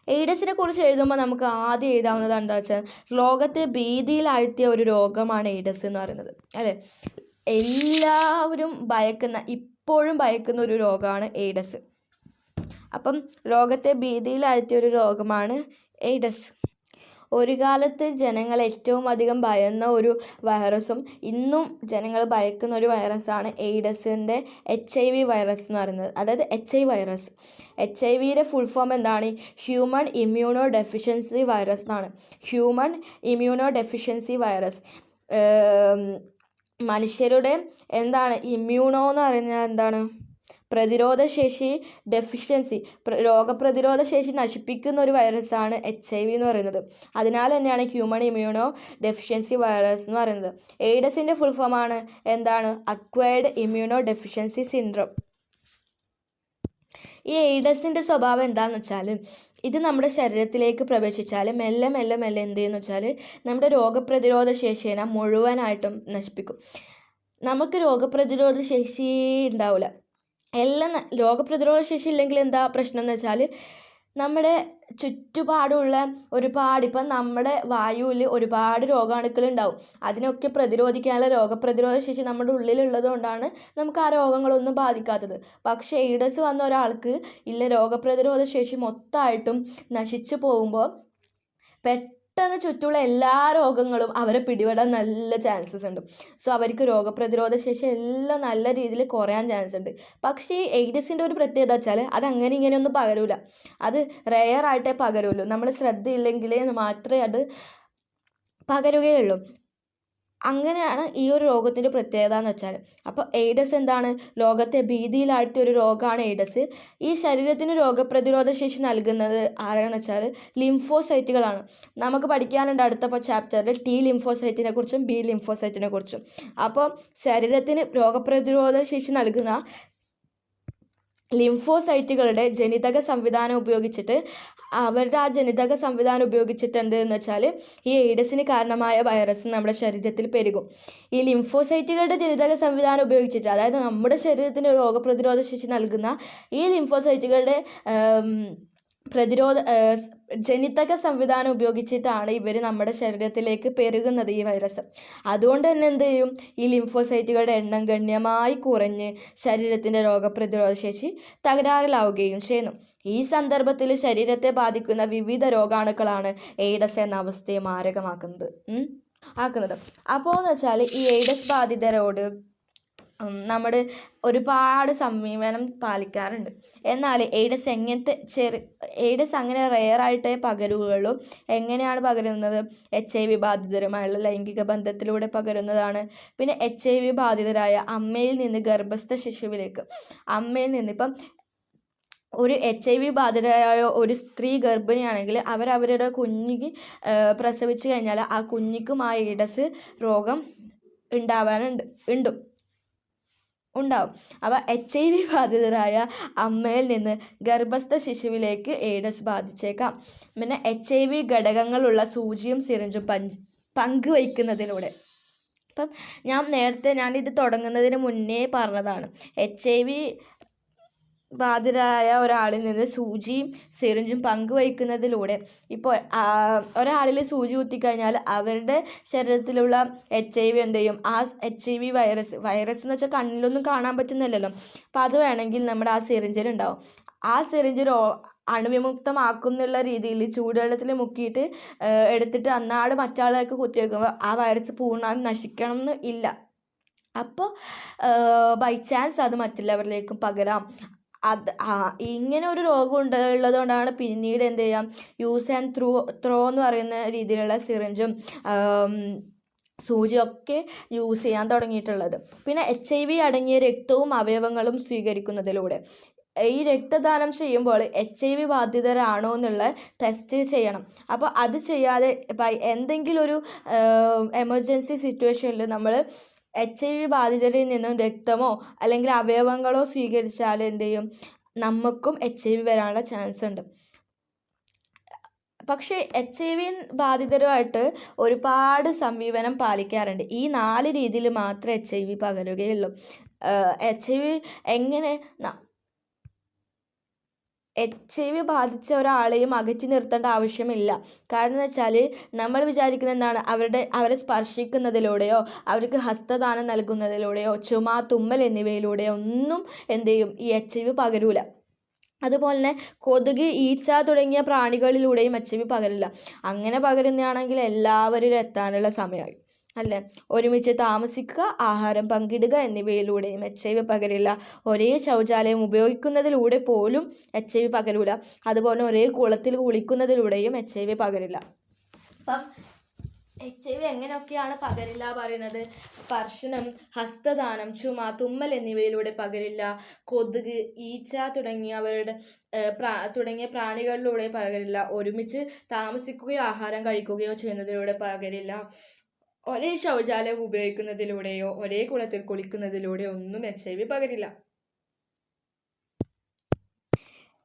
എയ്ഡസിനെ കുറിച്ച് എഴുതുമ്പോൾ നമുക്ക് ആദ്യം എഴുതാവുന്നത് എന്താ വെച്ചാൽ ലോകത്തെ ഭീതിയിൽ ആഴ്ത്തിയ ഒരു രോഗമാണ് എയ്ഡ്സ് എന്ന് പറയുന്നത്. അതെ. എല്ലാവരും ഭയക്കുന്ന ഇപ്പോഴും ഭയക്കുന്ന ഒരു രോഗമാണ് എയ്ഡ്സ്. അപ്പം ലോകത്തെ ഭീതിയിൽ ആഴ്ത്തിയ ഒരു രോഗമാണ് എയ്ഡസ്. ഒരു കാലത്ത് ജനങ്ങൾ ഏറ്റവും അധികം ഭയന്ന ഒരു വൈറസും ഇന്നും ജനങ്ങൾ ഭയക്കുന്ന ഒരു വൈറസാണ് എയ്ഡസിന്റെ എച്ച് ഐ വി വൈറസ് എന്ന് പറയുന്നത്. അതായത് H I virus. H I വിയുടെ ഫുൾ ഫോം എന്താണ്? ഹ്യൂമൺ ഇമ്മ്യൂണോ ഡെഫിഷ്യൻസി വൈറസ് എന്നാണ്. ഹ്യൂമൺ ഇമ്മ്യൂണോ ഡെഫിഷ്യൻസി വൈറസ് മനുഷ്യരുടെ എന്താണ്? ഇമ്മ്യൂണോ എന്ന് പറഞ്ഞാൽ എന്താണ്? പ്രതിരോധശേഷി ഡെഫിഷ്യൻസി രോഗപ്രതിരോധ ശേഷി നശിപ്പിക്കുന്ന ഒരു വൈറസാണ് എച്ച് ഐ വി എന്ന് പറയുന്നത്. അതിനാൽ തന്നെയാണ് ഹ്യൂമൺ ഇമ്മ്യൂണോ ഡെഫിഷ്യൻസി വൈറസ് എന്ന് പറയുന്നത്. എയ്ഡസിന്റെ ഫുൾ ഫോമാണ് എന്താണ്? അക്വയർഡ് ഇമ്മ്യൂണോ ഡെഫിഷ്യൻസി സിൻഡ്രോം ഈ എയ്ഡസിന്റെ സ്വഭാവം എന്താണെന്ന് വെച്ചാൽ ഇത് നമ്മുടെ ശരീരത്തിലേക്ക് പ്രവേശിച്ചാൽ മെല്ലെ മെല്ലെ മെല്ലെ എന്ത് ചെയ്യുന്നു വെച്ചാൽ നമ്മുടെ രോഗപ്രതിരോധ ശേഷിയെ മുഴുവനായിട്ടും നശിപ്പിക്കും. നമുക്ക് രോഗപ്രതിരോധ ശേഷി ഉണ്ടാവില്ല എല്ലാം രോഗപ്രതിരോധ ശേഷി ഇല്ലെങ്കിൽ എന്താ പ്രശ്നം എന്ന് വെച്ചാൽ നമ്മുടെ ചുറ്റുപാടുള്ള ഒരുപാട് ഇപ്പം നമ്മുടെ വായുവിൽ ഒരുപാട് രോഗാണുക്കൾ ഉണ്ടാവും. അതിനൊക്കെ പ്രതിരോധിക്കാനുള്ള രോഗപ്രതിരോധ ശേഷി നമ്മുടെ ഉള്ളിലുള്ളത് കൊണ്ടാണ് നമുക്ക് ആ രോഗങ്ങളൊന്നും ബാധിക്കാത്തത്. പക്ഷേ എയ്ഡസ് വന്ന ഒരാൾക്ക് ഇല്ല രോഗപ്രതിരോധ ശേഷി മൊത്തമായിട്ടും നശിച്ചു പോകുമ്പോൾ പെട്ടെന്ന് പെട്ടെന്ന് ചുറ്റുമുള്ള എല്ലാ രോഗങ്ങളും അവരെ പിടിപെടാൻ നല്ല ചാൻസസ് ഉണ്ട്. സോ അവർക്ക് രോഗപ്രതിരോധ ശേഷി എല്ലാം നല്ല രീതിയിൽ കുറയാൻ ചാൻസ് ഉണ്ട്. പക്ഷേ എയ്ഡസിന്റെ ഒരു പ്രത്യേകത വെച്ചാൽ അത് അങ്ങനെ ഇങ്ങനെയൊന്നും പകരില്ല അത് റെയർ ആയിട്ടേ പകരുള്ളൂ. നമ്മൾ ശ്രദ്ധയില്ലെങ്കിൽ മാത്രമേ അത് പകരുകയുള്ളൂ. അങ്ങനെയാണ് ഈ ഒരു രോഗത്തിന്റെ പ്രത്യേകത എന്ന് വെച്ചാൽ. അപ്പോൾ എയ്ഡസ് എന്താണ്? ലോകത്തെ ഭീതിയിലാഴ്ത്തിയ ഒരു രോഗമാണ് എയ്ഡസ്. ഈ ശരീരത്തിന് രോഗപ്രതിരോധ ശേഷി നൽകുന്നത് ആരാണെന്ന് വെച്ചാൽ ലിംഫോസൈറ്റുകളാണ്. നമുക്ക് പഠിക്കാനുണ്ട് അടുത്ത ചാപ്റ്ററിൽ ടി ലിംഫോസൈറ്റിനെ കുറിച്ചും ബി ലിംഫോസൈറ്റിനെ കുറിച്ചും. അപ്പോൾ ശരീരത്തിന് രോഗപ്രതിരോധ ശേഷി നൽകുന്ന ലിംഫോസൈറ്റുകളുടെ ജനിതക സംവിധാനം ഉപയോഗിച്ചിട്ട് അവരുടെ ആ ജനിതക സംവിധാനം ഉപയോഗിച്ചിട്ട് എന്തെന്ന് വെച്ചാൽ ഈ എയ്ഡസിന് കാരണമായ വൈറസ് നമ്മുടെ ശരീരത്തിൽ പെരുകും. ഈ ലിംഫോസൈറ്റുകളുടെ ജനിതക സംവിധാനം ഉപയോഗിച്ചിട്ട് അതായത് നമ്മുടെ ശരീരത്തിന് രോഗപ്രതിരോധ ശേഷി നൽകുന്ന ഈ ലിംഫോസൈറ്റുകളുടെ പ്രതിരോധ ജനിതക സംവിധാനം ഉപയോഗിച്ചിട്ടാണ് ഇവർ നമ്മുടെ ശരീരത്തിലേക്ക് പെരുകുന്നത് ഈ വൈറസ്. അതുകൊണ്ട് തന്നെ എന്ത് ചെയ്യും? ഈ ലിംഫോസൈറ്റുകളുടെ എണ്ണം ഗണ്യമായി കുറഞ്ഞ് ശരീരത്തിന്റെ രോഗപ്രതിരോധ ശേഷി തകരാറിലാവുകയും ചെയ്യുന്നു. ഈ സന്ദർഭത്തിൽ ശരീരത്തെ ബാധിക്കുന്ന വിവിധ രോഗാണുക്കളാണ് എയ്ഡസ് എന്ന അവസ്ഥയെ മാരകമാക്കുന്നത്. ആക്കുന്നത്. അപ്പോൾ എന്ന് വെച്ചാൽ ഈ എയ്ഡസ് ബാധിതരോട് നമ്മൾ ഒരുപാട് സമീപനം പാലിക്കാറുണ്ട്. എന്നാൽ എയ്ഡസ് എങ്ങനത്തെ ചെറു എയ്ഡസ് അങ്ങനെ റെയറായിട്ടേ പകരുകയുള്ളൂ. എങ്ങനെയാണ് പകരുന്നത്? എച്ച് ഐ വി ബാധിതരുമായുള്ള ലൈംഗിക ബന്ധത്തിലൂടെ പകരുന്നതാണ്. പിന്നെ എച്ച് ഐ വി ബാധിതരായ അമ്മയിൽ നിന്ന് ഗർഭസ്ഥ ശിശുവിലേക്ക്. അമ്മയിൽ നിന്ന് ഇപ്പം ഒരു എച്ച് ഐ വി ബാധിതരായ ഒരു സ്ത്രീ ഗർഭിണിയാണെങ്കിൽ അവർ അവരുടെ കുഞ്ഞിക്ക് പ്രസവിച്ചു കഴിഞ്ഞാൽ ആ കുഞ്ഞിക്കും ആ എയ്ഡസ് രോഗം ഉണ്ടാവാനുണ്ട് ഉണ്ട്. ഉണ്ടാവും. അപ്പോൾ എച്ച് ഐ വി ബാധിതരായ അമ്മയിൽ നിന്ന് ഗർഭസ്ഥ ശിശുവിലേക്ക് എയ്ഡസ് ബാധിച്ചേക്കാം. പിന്നെ എച്ച് ഐ വി ഘടകങ്ങളുള്ള സൂചിയും സിറിഞ്ചും പഞ്ച് പങ്കുവയ്ക്കുന്നതിലൂടെ. അപ്പം ഞാൻ നേരത്തെ ഞാനിത് തുടങ്ങുന്നതിന് മുന്നേ പറഞ്ഞതാണ്. എച്ച് ഐ വി ബാധിതരായ ഒരാളിൽ നിന്ന് സൂചിയും സിറിഞ്ചും പങ്കുവയ്ക്കുന്നതിലൂടെ. ഇപ്പോൾ ഒരാളിൽ സൂചി കുത്തിക്കഴിഞ്ഞാൽ അവരുടെ ശരീരത്തിലുള്ള എച്ച് ഐ വി എന്ത് ചെയ്യും ആ H I V virus virus എന്ന് വെച്ചാൽ കണ്ണിലൊന്നും കാണാൻ പറ്റുന്നില്ലല്ലോ. അപ്പോൾ അത് വേണമെങ്കിൽ നമ്മുടെ ആ സിറിഞ്ചിൽ ഉണ്ടാവും. ആ സിറിഞ്ചിൽ അണുവിമുക്തമാക്കുന്നുള്ള രീതിയിൽ ചൂടുവെള്ളത്തിൽ മുക്കിയിട്ട് എടുത്തിട്ട് അന്നാട് മറ്റാളിലേക്ക് കുത്തിവെക്കുമ്പോൾ ആ വൈറസ് പൂർണമായും നശിക്കണം എന്ന് ഇല്ല. അപ്പോൾ ബൈ ചാൻസ് അത് മറ്റുള്ളവരിലേക്കും പകരാം. അത് ഇങ്ങനെ ഒരു രോഗം ഉണ്ട് ഉള്ളത് കൊണ്ടാണ് പിന്നീട് എന്ത് ചെയ്യാം? യൂസ് ആൻഡ് ത്രൂ ത്രോ എന്ന് പറയുന്ന രീതിയിലുള്ള സിറിഞ്ചും സൂചിയൊക്കെ യൂസ് ചെയ്യാൻ തുടങ്ങിയിട്ടുള്ളത്. പിന്നെ എച്ച് ഐ വി അടങ്ങിയ രക്തവും അവയവങ്ങളും സ്വീകരിക്കുന്നതിലൂടെ. ഈ രക്തദാനം ചെയ്യുമ്പോൾ എച്ച് ഐ വി ബാധിതരാണോ എന്നുള്ള ടെസ്റ്റ് ചെയ്യണം. അപ്പോൾ അത് ചെയ്യാതെ എന്തെങ്കിലും ഒരു എമർജൻസി സിറ്റുവേഷനിൽ നമ്മൾ എച്ച് ഐ വി ബാധിതരിൽ നിന്നും രക്തമോ അല്ലെങ്കിൽ അവയവങ്ങളോ സ്വീകരിച്ചാൽ എന്ത് ചെയ്യും? നമുക്കും എച്ച് ഐ വി വരാനുള്ള ചാൻസ് ഉണ്ട്. പക്ഷേ എച്ച് ഐ വി ബാധിതരുമായിട്ട് ഒരുപാട് സമീപനം പാലിക്കാറുണ്ട്. ഈ നാല് രീതിയിൽ മാത്രമേ എച്ച് ഐ വി പകരുകയുള്ളൂ. എച്ച് ഐ വി എങ്ങനെ എച്ച് ഐ വി ബാധിച്ച ഒരാളെയും അകറ്റി നിർത്തേണ്ട ആവശ്യമില്ല. കാരണം എന്ന് വെച്ചാൽ നമ്മൾ വിചാരിക്കുന്ന എന്താണ്? അവരുടെ അവരെ സ്പർശിക്കുന്നതിലൂടെയോ അവർക്ക് ഹസ്തദാനം നൽകുന്നതിലൂടെയോ ചുമ തുമ്മൽ എന്നിവയിലൂടെയോ ഒന്നും എന്ത് ചെയ്യും? ഈ എച്ച് ഐ വി പകരൂല. അതുപോലെ തന്നെ കൊതുക് ഈച്ച തുടങ്ങിയ പ്രാണികളിലൂടെയും എച്ച് ഐ വി പകരില്ല. അങ്ങനെ പകരുന്നതാണെങ്കിൽ എല്ലാവരിലും എത്താനുള്ള സമയമായി. അല്ലേ? ഒരുമിച്ച് താമസിക്കുക ആഹാരം പങ്കിടുക എന്നിവയിലൂടെയും എച്ച് ഐ വി പകരില്ല ഒരേ ശൗചാലയം ഉപയോഗിക്കുന്നതിലൂടെ പോലും എച്ച് ഐ വി പകരില്ല അതുപോലെ ഒരേ കുളത്തിൽ കുളിക്കുന്നതിലൂടെയും എച്ച് ഐ വി പകരില്ല. അപ്പം എച്ച് ഐ വി എങ്ങനെയൊക്കെയാണ് പകരില്ല പറയുന്നത്? സ്പർശനം ഹസ്തദാനം ചുമ തുമ്മൽ എന്നിവയിലൂടെ പകരില്ല. കൊതുക് ഈച്ച തുടങ്ങിയവരുടെ പ്രാ തുടങ്ങിയ പ്രാണികളിലൂടെ പകരില്ല. ഒരുമിച്ച് താമസിക്കുകയോ ആഹാരം കഴിക്കുകയോ ചെയ്യുന്നതിലൂടെ പകരില്ല. ഒരേ ശൗചാലയം ഉപയോഗിക്കുന്നതിലൂടെയോ ഒരേ കുളത്തിൽ കുളിക്കുന്നതിലൂടെയോ ഒന്നും എച്ച് ഐ വി പകരില്ല.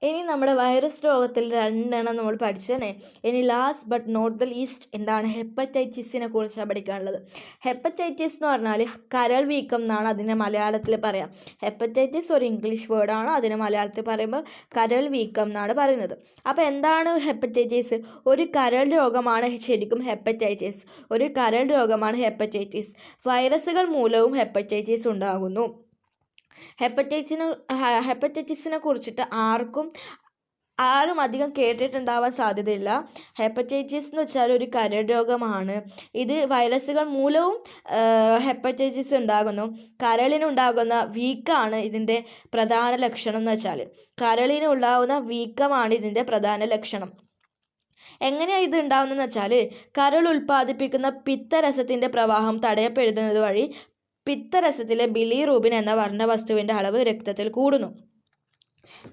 ഇനി നമ്മുടെ വൈറസ് രോഗത്തിൽ രണ്ടെണ്ണം നമ്മൾ പഠിച്ചു തന്നെ ഇനി last but not the least എന്താണ് ഹെപ്പറ്റൈറ്റിസിനെ കുറിച്ചാണ് പഠിക്കാനുള്ളത്. ഹെപ്പറ്റൈറ്റിസ് എന്ന് പറഞ്ഞാൽ കരൾ വീക്കം എന്നാണ് അതിനെ മലയാളത്തിൽ പറയാം. ഹെപ്പറ്റൈറ്റിസ് ഒരു ഇംഗ്ലീഷ് വേർഡാണ് അതിനെ മലയാളത്തിൽ പറയുമ്പോൾ കരൾ വീക്കം എന്നാണ് പറയുന്നത്. അപ്പോൾ എന്താണ് ഹെപ്പറ്റൈറ്റിസ് ഒരു കരൾ രോഗമാണ് ശരിക്കും ഹെപ്പറ്റൈറ്റിസ് ഒരു കരൾ രോഗമാണ് ഹെപ്പറ്റൈറ്റിസ് വൈറസുകൾ മൂലവും ഹെപ്പറ്റൈറ്റിസ് ഉണ്ടാകുന്നു. ഹെപ്പറ്റൈറ്റിന് ഹെപ്പറ്റൈറ്റിസിനെ കുറിച്ചിട്ട് ആർക്കും ആരും അധികം കേട്ടിട്ടുണ്ടാവാൻ സാധ്യതയില്ല. ഹെപ്പറ്റൈറ്റിസ് എന്ന് വെച്ചാൽ ഒരു കരൾ രോഗമാണ് ഇത് വൈറസുകൾ മൂലവും ഹെപ്പറ്റൈറ്റിസ് ഉണ്ടാകുന്നു. കരളിനുണ്ടാകുന്ന വീക്കാണ് ഇതിന്റെ പ്രധാന ലക്ഷണം എന്ന് വെച്ചാൽ. കരളിനുണ്ടാകുന്ന വീക്കമാണ് ഇതിന്റെ പ്രധാന ലക്ഷണം. എങ്ങനെയാണ് ഇത് ഉണ്ടാകുന്നതെന്ന് വെച്ചാൽ കരൾ ഉൽപ്പാദിപ്പിക്കുന്ന പിത്തരസത്തിന്റെ പ്രവാഹം തടയപ്പെടുന്നത് വഴി പിത്തരസത്തിലെ ബിലിറൂബിൻ എന്ന വർണവസ്തുവിന്റെ അളവ് രക്തത്തിൽ കൂടുന്നു.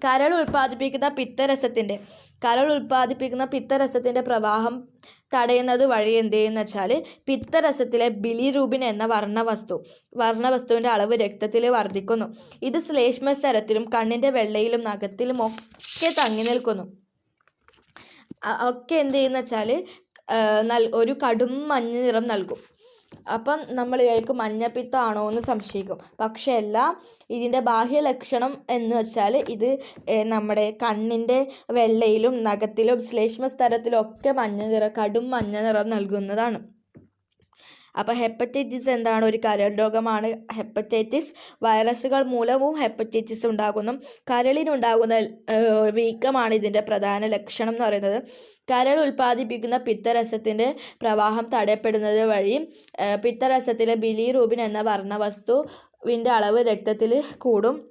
കരൾ ഉൽപ്പാദിപ്പിക്കുന്ന പിത്തരസത്തിന്റെ കരൾ ഉൽപ്പാദിപ്പിക്കുന്ന പിത്തരസത്തിന്റെ പ്രവാഹം തടയുന്നത് വഴി എന്ത് ചെയ്യുന്ന വെച്ചാൽ പിത്തരസത്തിലെ ബിലിറൂബിൻ എന്ന വർണവസ്തു വർണവസ്തുവിന്റെ അളവ് രക്തത്തിൽ വർദ്ധിക്കുന്നു. ഇത് ശ്ലേഷ്മസ്വരത്തിലും കണ്ണിന്റെ വെള്ളയിലും നഖത്തിലും ഒക്കെ തങ്ങി നിൽക്കുന്നു. ഒക്കെ എന്ത് ചെയ്യുന്ന വെച്ചാൽ ഒരു കടും മഞ്ഞ നിറം നൽകും. അപ്പം നമ്മൾ വിചാരിക്കും മഞ്ഞപ്പിത്തമാണോ എന്ന് സംശയിക്കും. പക്ഷേ അല്ല ഇതിന്റെ ബാഹ്യലക്ഷണം എന്ന് വെച്ചാൽ ഇത് നമ്മുടെ കണ്ണിന്റെ വെള്ളയിലും നഖത്തിലും ശ്ലേഷ്മസ്തരത്തിലും ഒക്കെ മഞ്ഞ നിറം കടും മഞ്ഞ നിറം നൽകുന്നതാണ്. അപ്പോൾ ഹെപ്പറ്റൈറ്റിസ് എന്താണ് ഒരു കരൾ രോഗമാണ് ഹെപ്പറ്റൈറ്റിസ് വൈറസുകൾ മൂലവും ഹെപ്പറ്റൈറ്റിസ് ഉണ്ടാകുന്നു. കരളിനുണ്ടാകുന്ന വീക്കമാണ് ഇതിന്റെ പ്രധാന ലക്ഷണം എന്ന് പറയുന്നത്. കരൾ ഉൽപ്പാദിപ്പിക്കുന്ന പിത്തരസത്തിന്റെ പ്രവാഹം തടയപ്പെടുന്നത് വഴി പിത്തരസത്തിലെ ബിലിറൂബിൻ എന്ന വർണവസ്തുവിന്റെ അളവ് രക്തത്തിൽ കൂടും.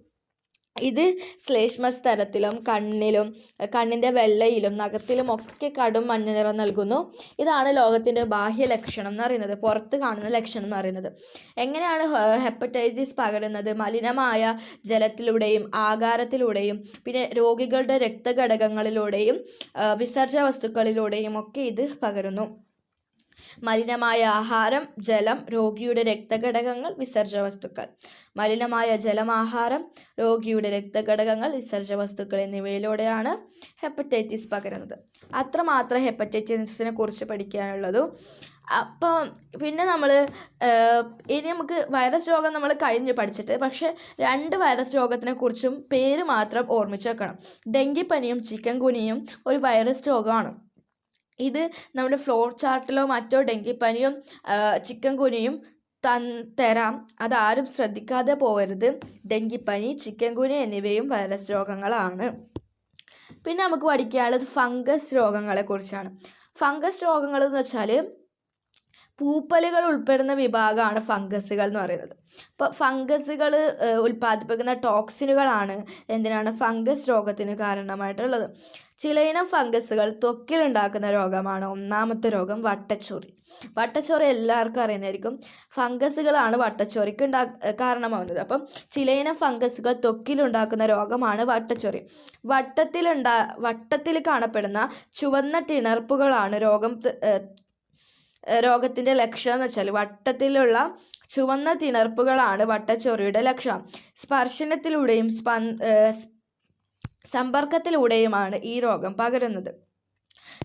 ഇത് ശ്ലേഷ്മ സ്ഥലത്തിലും കണ്ണിലും കണ്ണിന്റെ വെള്ളയിലും നഖത്തിലും ഒക്കെ കടും മഞ്ഞ നിറം നൽകുന്നു. ഇതാണ് ലോകത്തിന്റെ ബാഹ്യ ലക്ഷണം എന്ന് പറയുന്നത് പുറത്ത് കാണുന്ന ലക്ഷണം എന്ന് പറയുന്നത്. എങ്ങനെയാണ് ഹെപ്പറ്റൈറ്റിസ് പകരുന്നത്? മലിനമായ ജലത്തിലൂടെയും ആകാരത്തിലൂടെയും പിന്നെ രോഗികളുടെ രക്തഘടകങ്ങളിലൂടെയും വിസർജ വസ്തുക്കളിലൂടെയും ഒക്കെ ഇത് പകരുന്നു. മലിനമായ ആഹാരം ജലം രോഗിയുടെ രക്തഘടകങ്ങൾ വിസർജ വസ്തുക്കൾ മലിനമായ ജലമാഹാരം രോഗിയുടെ രക്തഘടകങ്ങൾ വിസർജ വസ്തുക്കൾ എന്നിവയിലൂടെയാണ് ഹെപ്പറ്റൈറ്റിസ് പകരുന്നത്. അത്രമാത്രം ഹെപ്പറ്റൈറ്റിസിനെ കുറിച്ച് പഠിക്കാനുള്ളതും അപ്പം പിന്നെ നമ്മൾ ഇനി നമുക്ക് വൈറസ് രോഗം നമ്മൾ കഴിഞ്ഞ് പഠിച്ചിട്ട് പക്ഷേ രണ്ട് വൈറസ് രോഗത്തിനെ കുറിച്ചും പേര് മാത്രം ഓർമ്മിച്ച് വെക്കണം. ഡെങ്കിപ്പനിയും ചിക്കൻ ഒരു വൈറസ് രോഗമാണ്. ഇത് നമ്മുടെ ഫ്ലോർ ചാർട്ടിലോ മറ്റോ ഡെങ്കിപ്പനിയും ചിക്കൻ ഗുനിയും തരാം. അതാരും ശ്രദ്ധിക്കാതെ പോകരുത് ഡെങ്കിപ്പനി ചിക്കൻ കുനി എന്നിവയും വൈറസ് രോഗങ്ങളാണ്. പിന്നെ നമുക്ക് പഠിക്കാനുള്ളത് ഫംഗസ് രോഗങ്ങളെക്കുറിച്ചാണ്. ഫംഗസ് രോഗങ്ങൾ എന്ന് വെച്ചാൽ പൂപ്പലുകൾ ഉൾപ്പെടുന്ന വിഭാഗമാണ് ഫംഗസുകൾ എന്ന് പറയുന്നത്. അപ്പോൾ ഫംഗസുകൾ ഉൽപ്പാദിപ്പിക്കുന്ന ടോക്സിനുകളാണ് എന്തിനാണ്? ഫംഗസ് രോഗത്തിന് കാരണമായിട്ടുള്ളത്. ചിലയിനം ഫംഗസുകൾ ത്വക്കിലുണ്ടാക്കുന്ന രോഗമാണ്. ഒന്നാമത്തെ രോഗം വട്ടച്ചൊറി. വട്ടച്ചൊറി എല്ലാവർക്കും അറിയുന്നതായിരിക്കും. ഫംഗസുകളാണ് വട്ടച്ചൊറിക്ക് ഉണ്ടാ കാരണമാവുന്നത്. അപ്പം ചിലയിനം ഫംഗസുകൾ ത്വക്കിലുണ്ടാക്കുന്ന രോഗമാണ് വട്ടച്ചൊറി. വട്ടത്തിലുണ്ടാ വട്ടത്തിൽ കാണപ്പെടുന്ന ചുവന്ന തിണർപ്പുകളാണ് രോഗം രോഗത്തിന്റെ ലക്ഷണം എന്ന് വെച്ചാൽ വട്ടത്തിലുള്ള ചുവന്ന തിണർപ്പുകളാണ് വട്ടച്ചൊറിയുടെ ലക്ഷണം. സ്പർശനത്തിലൂടെയും സ്പൻ ഏഹ് സ് സമ്പർക്കത്തിലൂടെയുമാണ് ഈ രോഗം പകരുന്നത്.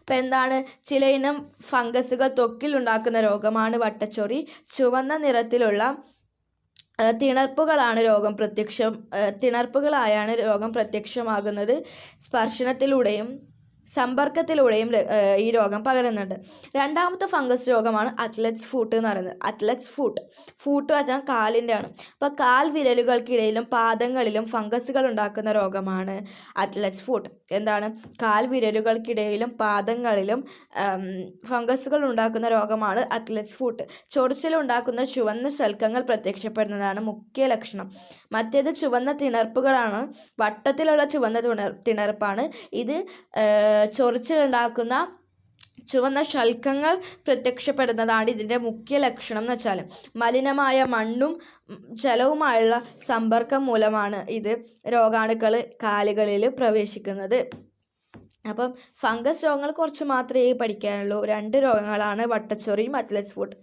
ഇപ്പം എന്താണ്? ചിലയിനം ഫംഗസുകൾ തൊക്കിൽ ത്വക്കിലുണ്ടാക്കുന്ന രോഗമാണ് വട്ടച്ചൊറി. ചുവന്ന നിറത്തിലുള്ള തിണർപ്പുകളാണ് രോഗം പ്രത്യക്ഷം തിണർപ്പുകളായാണ് രോഗം പ്രത്യക്ഷമാകുന്നത്. സ്പർശനത്തിലൂടെയും സമ്പർക്കത്തിലൂടെയും ഈ രോഗം പകരുന്നുണ്ട്. രണ്ടാമത്തെ ഫംഗസ് രോഗമാണ് അത്ലറ്റ്സ് ഫൂട്ട് എന്ന് പറയുന്നത്. Athletes foot. ഫൂട്ട് വെച്ചാൽ കാലിന്റെ ആണ് അപ്പോൾ കാൽ വിരലുകൾക്കിടയിലും പാദങ്ങളിലും ഫംഗസുകൾ ഉണ്ടാക്കുന്ന രോഗമാണ് അത്ലറ്റ്സ് ഫൂട്ട്. എന്താണ്? കാൽ വിരലുകൾക്കിടയിലും പാദങ്ങളിലും ഫംഗസുകൾ ഉണ്ടാക്കുന്ന രോഗമാണ് അത്ലറ്റ്സ് ഫൂട്ട്. ചൊറിച്ചിലുണ്ടാക്കുന്ന ചുവന്ന ശൽക്കങ്ങൾ പ്രത്യക്ഷപ്പെടുന്നതാണ് മുഖ്യ ലക്ഷണം. മറ്റേത് ചുവന്ന തിണർപ്പുകളാണ്. വട്ടത്തിലുള്ള ചുവന്ന തിണർ തിണർപ്പാണ്. ഇത് ചൊറിച്ചിലുണ്ടാക്കുന്ന ചുവന്ന ശൽക്കങ്ങൾ പ്രത്യക്ഷപ്പെടുന്നതാണ് ഇതിന്റെ മുഖ്യ ലക്ഷണം എന്ന് വെച്ചാൽ മലിനമായ മണ്ണും ജലവുമായുള്ള സമ്പർക്കം മൂലമാണ് ഇത് രോഗാണുക്കൾ കാലുകളിൽ പ്രവേശിക്കുന്നത്. അപ്പം ഫംഗസ് രോഗങ്ങൾ കുറച്ച് മാത്രമേ പഠിക്കാനുള്ളൂ. രണ്ട് രോഗങ്ങളാണ് വട്ടച്ചൊറിയും അത്ലസ് ഫുഡ്.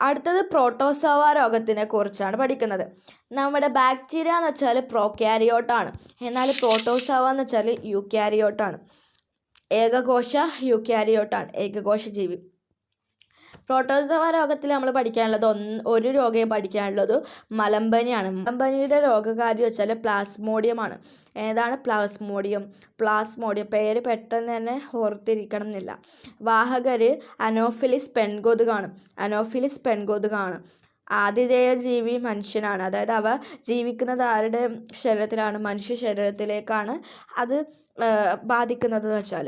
അടുത്തത് പ്രോട്ടോസോവ രോഗത്തിനെ കുറിച്ചാണ് പഠിക്കുന്നത്. നമ്മുടെ ബാക്ടീരിയ എന്ന് വെച്ചാൽ പ്രോക്യാരിയോട്ടാണ് എന്നാൽ പ്രോട്ടോസോവ എന്ന് വെച്ചാൽ യൂക്യാരിയോട്ടാണ് ഏകകോശ യൂക്യാരിയോട്ടാണ് ഏകകോശ ജീവി പ്രോട്ടോസോവ രോഗത്തിൽ നമ്മൾ പഠിക്കാനുള്ളത് ഒന്ന് ഒരു രോഗം പഠിക്കാനുള്ളത് മലമ്പനിയാണ്. മലമ്പനിയുടെ രോഗകാരി വെച്ചാൽ പ്ലാസ്മോഡിയമാണ് ഏതാണ്? പ്ലാസ്മോഡിയം പ്ലാസ്മോഡിയം പേര് പെട്ടെന്ന് തന്നെ ഓർത്തിരിക്കണം എന്നില്ല വാഹകർ അനോഫിലിസ് പെൺകൊതുകാണ്. അനോഫിലിസ് പെൺകൊതുകാണ്. ആതിഥേയ ജീവി മനുഷ്യനാണ്. അതായത് അവ ജീവിക്കുന്നത് ആരുടെ ശരീരത്തിലാണ്? മനുഷ്യ ശരീരത്തിലേക്കാണ് അത് ഏഹ്, ബാധിക്കുന്നത് എന്ന് വെച്ചാൽ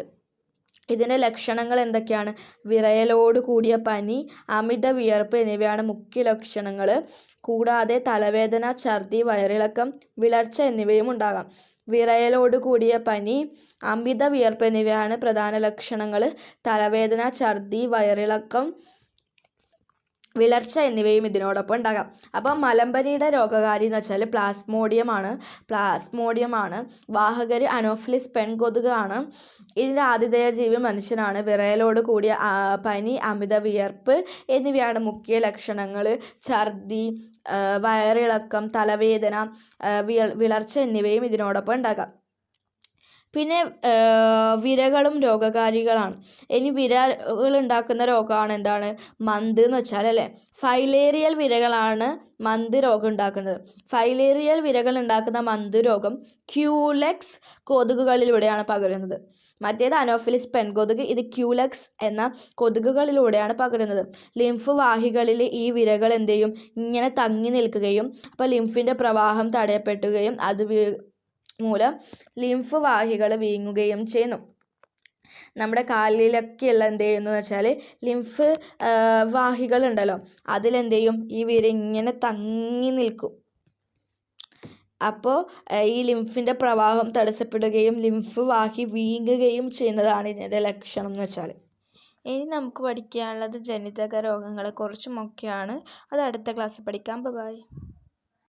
ഇതിന്റെ ലക്ഷണങ്ങൾ എന്തൊക്കെയാണ്? വിറയലോട് കൂടിയ പനി അമിത വിയർപ്പ് എന്നിവയാണ് മുഖ്യ ലക്ഷണങ്ങൾ. കൂടാതെ തലവേദന ഛർദി വയറിളക്കം വിളർച്ച എന്നിവയും ഉണ്ടാകാം. വിറയലോട് കൂടിയ പനി അമിത വിയർപ്പ് എന്നിവയാണ് പ്രധാന ലക്ഷണങ്ങൾ. തലവേദന ഛർദി വയറിളക്കം വിളർച്ച എന്നിവയും ഇതിനോടൊപ്പം ഉണ്ടാകാം. അപ്പം മലമ്പനിയുടെ രോഗകാരി എന്ന് വെച്ചാൽ പ്ലാസ്മോഡിയമാണ്. പ്ലാസ്മോഡിയമാണ്. വാഹകർ അനോഫിലിസ് പെൺകൊതുകാണ്. ഇതിന്റെ ആതിഥേയ ജീവി മനുഷ്യനാണ്. വിറയലോട് കൂടിയ പനി അമിത വിയർപ്പ് എന്നിവയാണ് മുഖ്യ ലക്ഷണങ്ങൾ ഛർദി വയറിളക്കം തലവേദന വിളർച്ച എന്നിവയും ഇതിനോടൊപ്പം ഉണ്ടാകാം. പിന്നെ വിരകളും രോഗകാരികളാണ്. ഇനി വിരകൾ ഉണ്ടാക്കുന്ന രോഗമാണ് എന്താണ്? മന്ത് എന്ന് വെച്ചാൽ അല്ലേ? ഫൈലേറിയൽ വിരകളാണ് മന്ത് രോഗം ഉണ്ടാക്കുന്നത്. ഫൈലേറിയൽ വിരകൾ ഉണ്ടാക്കുന്ന മന്ത് രോഗം ക്യൂലെക്സ് കൊതുകുകളിലൂടെയാണ് പകരുന്നത്. മറ്റേത് അനോഫിലിസ് പെൺകൊതുക് ഇത് ക്യൂലക്സ് എന്ന കൊതുകുകളിലൂടെയാണ് പകരുന്നത്. ലിംഫ് വാഹികളിൽ ഈ വിരകൾ എന്ത് ചെയ്യും? ഇങ്ങനെ തങ്ങി നിൽക്കുകയും അപ്പോൾ ലിംഫിന്റെ പ്രവാഹം തടയപ്പെടുകയും അത് മൂലം ലിംഫ് വാഹികൾ വീങ്ങുകയും ചെയ്യുന്നു. നമ്മുടെ കാലിലൊക്കെയുള്ള എന്ത് ചെയ്യുന്നു വെച്ചാൽ ലിംഫ് വാഹികൾ ഉണ്ടല്ലോ അതിലെന്ത് ചെയ്യും ഈ വിര ഇങ്ങനെ തങ്ങി നിൽക്കും. അപ്പോൾ ഈ ലിംഫിന്റെ പ്രവാഹം തടസ്സപ്പെടുകയും ലിംഫ് വാഹി വീങ്ങുകയും ചെയ്യുന്നതാണ് ഇതിന്റെ ലക്ഷണം എന്ന് വെച്ചാൽ ഇനി നമുക്ക് പഠിക്കാനുള്ളത് ജനിതക രോഗങ്ങളെക്കുറിച്ചുമൊക്കെയാണ്. അത് അടുത്ത ക്ലാസ്സിൽ പഠിക്കാം. ബൈ.